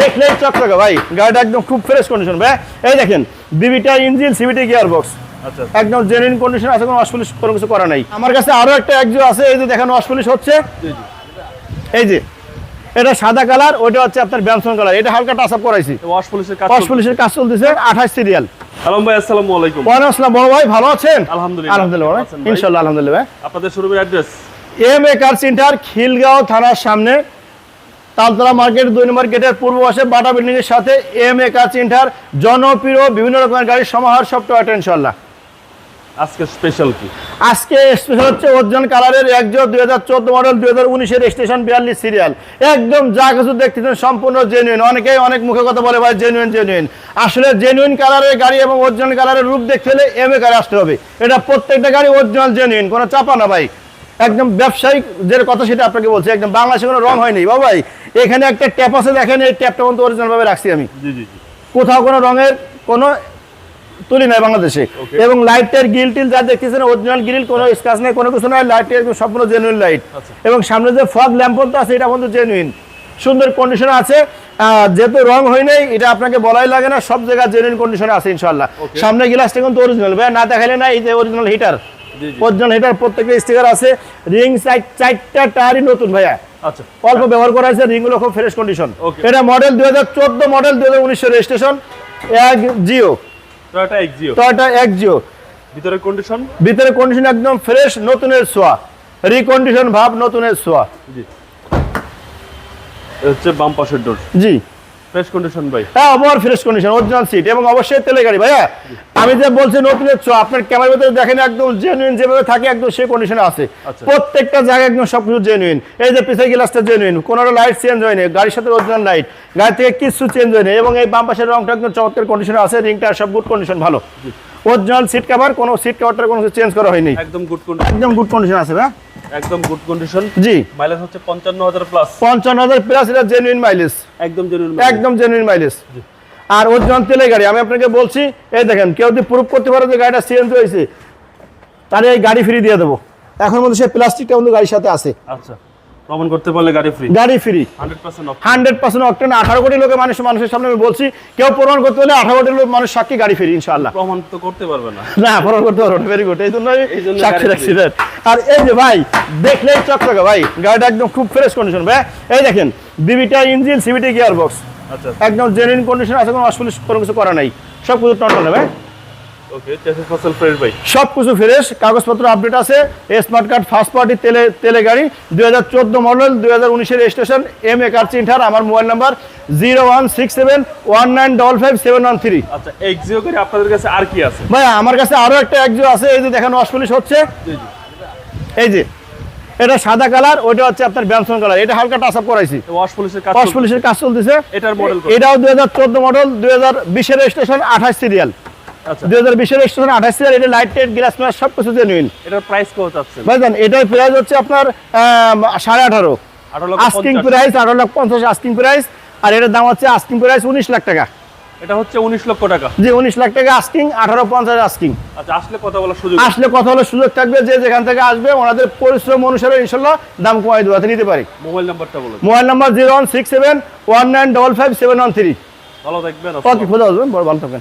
দেখলেই চকচকে ভাই। গাড়িটা একদম খুব ফ্রেশ কন্ডিশন ভাই। এই দেখেন বিবিটা ইঞ্জিন সিবিটি গিয়ার বক্স আচ্ছা একদম জেনুইন কন্ডিশন আছে কোনো অসপুলিশ কোনো কিছু করা নাই। আমার কাছে আরও একটা একজো আছে এই যে দেখেন অসপুলিশ হচ্ছে। এই যে এটা সাদা কালার ওইটা হচ্ছে আপনার ব্যামসন কালার এটা হালকা টাচ আপ করাইছি। কাজ চলতেছে আঠাশ সিরিয়াল আলম ভাই আসসালামু আলাইকুম। ওয়ালাইকুম আসসালাম বড় ভাই ভালো আছেন? আলহামদুলিল্লাহ। আলহামদুলিল্লাহ ভালো আছেন ভাই? ইনশাল্লাহ আলহামদুলিল্লাহ ভাই। আপনাদের শোরুমের address M A Car Centre Khilgaon থানার সামনে। তালতলা মার্কেট দুই নম্বর গেটের পূর্ব পাশে বাটা বিল্ডিং এর সাথে এম এ কার সেন্টার জনপ্রিয় বিভিন্ন রকমের গাড়ির সমাহার সব টয়টা ইনশাল্লাহ আজকে স্পেশাল কি? আজকে স্পেশাল হচ্ছে অর্জন কালারের একজো দুই হাজার চোদ্দ মডেল দুই হাজার উনিশের স্টেশন বিয়াল্লিশ সিরিয়াল একদম যা কিছু দেখতেছেন সম্পূর্ণ জেনুইন অনেকেই অনেক মুখে কথা বলে ভাই জেনুইন জেনুইন আসলে জেনুইন কালারের গাড়ি এবং অরিজিনাল কালারের রূপ দেখতে হলে এম এ কারে আসতে হবে। এটা প্রত্যেকটা গাড়ি অরিজিনাল জেনুইন কোনো চাপা না ভাই। একদম ব্যবসায়িক যে কথা সেটা আপনাকে বলছি একদম বাংলাদেশে কোনো রং হয়নি। বাবা ভাই এখানে একটা ট্যাপ আছে দেখেন এই ট্যাপটা কিন্তু অরিজিনাল ভাবে রাখছি আমি। কোথাও কোনো রঙের কোনো তুলি নাই বাংলাদেশে। এবং লাইটের গ্রিল টিল যা দেখতেছেন অরিজিনাল গ্রিল কোনো স্কাচ নেই কোনো কিছু নাই লাইটের সম্পূর্ণ জেনুইন লাইট আচ্ছা। এবং সামনে যে ফগ ল্যাম্পটা আছে এটা কিন্তু জেনুইন সুন্দর কন্ডিশনে আছে। যেহেতু রং হয় নাই এটা আপনাকে বলাই লাগে না সব জায়গায় জেনুইন কন্ডিশনে আছে ইনশাল্লাহ সামনে গ্লাসটা কিন্তু অরিজিনাল ভাই না দেখালে না এই যে অরিজিনাল হিটার অরিজিনাল হিটার প্রত্যেকটা স্টিকার আছে। রিং সাইড চারটা টায়ারই নতুন ভাইয়া। আচ্ছা। অল্প ব্যবহার করা হয়েছে রিংগুলো খুব ফ্রেশ কন্ডিশন এটা মডেল দুই হাজার চোদ্দ মডেল দুই হাজার উনিশের রেজিস্ট্রেশন এক জিও টয়োটা এক্সিও টয়টা এক জিও ভিতরের কন্ডিশন ভিতরে কন্ডিশন একদম ফ্রেশ নতুনের সোয়া রিকন্ডিশন ভাব নতুনের সোয়া জি। হচ্ছে বাম পাশের ডোর জি। ফ্রেশ কন্ডিশন ভাই। হ্যাঁ আবার ফ্রেশ কন্ডিশন অরিজিনাল সিট এবং অবশ্যই তেলে গাড়ি ভাইয়া। আমি যে বলছি নতুন ছোঁয়া আপনার ক্যামেরার ভিতরে দেখেন একদম জেনুইন যেভাবে থাকে একদম সেই কন্ডিশনে আছে। আচ্ছা। প্রত্যেকটা জায়গায় একদম সবকিছু জেনুইন এই যে পিছের গ্লাসটা জেনুইন কোনো লাইট চেঞ্জ হয়নি গাড়ির সাথে অরিজিনাল লাইট গাড়ি থেকে কিছু চেঞ্জ হয়নি এবং এই বাম পাশের রংটা একদম চমৎকার কন্ডিশনে আছে রিংটা সব গুড কন্ডিশন ভালো। অরিজিনাল সিট কভার কোনো সিট কভারটা কোনো কিছু চেঞ্জ করা হয়নি। একদম গুড কন্ডিশন একদম গুড কন্ডিশন আছে ভাই। একদম গুড কন্ডিশন জি। মাইলেজ হচ্ছে পঞ্চান্ন হাজার প্লাস পঞ্চান্ন হাজার প্লাস এটা জেনুইন মাইলেজ একদম জরুরি একদম জেনুইন মাইলেজ আর অরিজিনাল তেলের গাড়ি আমি আপনাকে বলছি এই দেখেন কেউ যদি প্রুফ করতে পারে যে গাড়িটা সিএনজি হয়েছে তাহলে এই গাড়ি ফ্রি দিয়ে দেবো। এখন মধ্যে সেই প্লাস্টিকটা কিন্তু গাড়ির সাথে আছে। আচ্ছা প্রমাণ করতে পারলে গাড়ি ফ্রি গাড়ি ফ্রি হান্ড্রেড পার্সেন্ট অক্টেন আঠারো কোটি লোকের মানুষ মানুষের সামনে আমি বলছি কেউ প্রমাণ করতে হলে আঠারো কোটি লোক মানুষ সাক্ষী গাড়ি ফ্রি ইনশাল্লাহ প্রমাণ তো করতে পারবে না। না প্রমাণ করতে পারব ভেরি গুড এই জন্য এই জন্য সাক্ষী রাখছি আর এই যে ভাই দেখলেই চকচকে ভাই গাড়িটা একদম খুব ফ্রেশ কন্ডিশন ভাই। এই দেখেন বিবিটা ইঞ্জিন সিবিটি গিয়ার বক্স একদম জেনুইন কন্ডিশন আছে কোনো অসুবিধা কোনো কিছু করা নাই। সব কিছু টনটন হবে ভাই। সব কিছু ফ্রেশ কাগজপত্র আপডেট আছে স্মার্ট কার্ড ফার্স্ট পার্টি তেলে তেলে গাড়ি দুই হাজার চোদ্দ মডেল দুই হাজার উনিশের registration M A car centre আমার mobile number zero one six seven one nine double five seven one three আচ্ছা এক্সিও গাড়ি আপনাদের কাছে আর কি আছে? ভাই আমার কাছে আরও একটা একজো আছে এই যে দেখেন অসপুলিশ হচ্ছে। এই যে এটা সাদা কালার ওইটা হচ্ছে আপনার ব্যামসন কালার। এটা হালকা টাচ আপ করাইছি ওয়াশ পুলিশের কাজ অসপুলিশের কাজ চলতেছে। এটার মডেল এটাও দুই হাজার চোদ্দ মডেল দুই হাজার বিশের রেজিস্ট্রেশন আঠাশ সিরিয়াল আচ্ছা। দুই হাজার বিশের রেজিস্ট্রেশন আঠাশ সিরিয়াল এটা লাইট টেট গ্লাস ম্যাস সব কিছু জেনুইন এটার প্রাইস কত চাচ্ছেন ভাইজান এটার প্রাইস হচ্ছে আপনার আস্কিং প্রাইস আঠারো। লাখ পঞ্চাশ। আস্কিং প্রাইস আর এটার দাম হচ্ছে আস্কিং প্রাইস উনিশ লাখ টাকা। এটা হচ্ছে উনিশ লক্ষ টাকা। যে উনিশ লাখ টাকা আস্কিং আঠারো পঞ্চাশ আস্কিং আচ্ছা আসলে কথা বলার সুযোগ আসলে কথা বলার সুযোগ থাকবে যে যেখান থেকে আসবে ওনাদের পরিশ্রম অনুসারে ইনশাআল্লাহ দাম কমাই দেওয়াতে নিতে পারি। মোবাইল নাম্বারটা বলুন। Mobile number zero one six seven one nine double five seven one three. ভালো থাকবেন ওকে খুদা বড় ভালো থাকবেন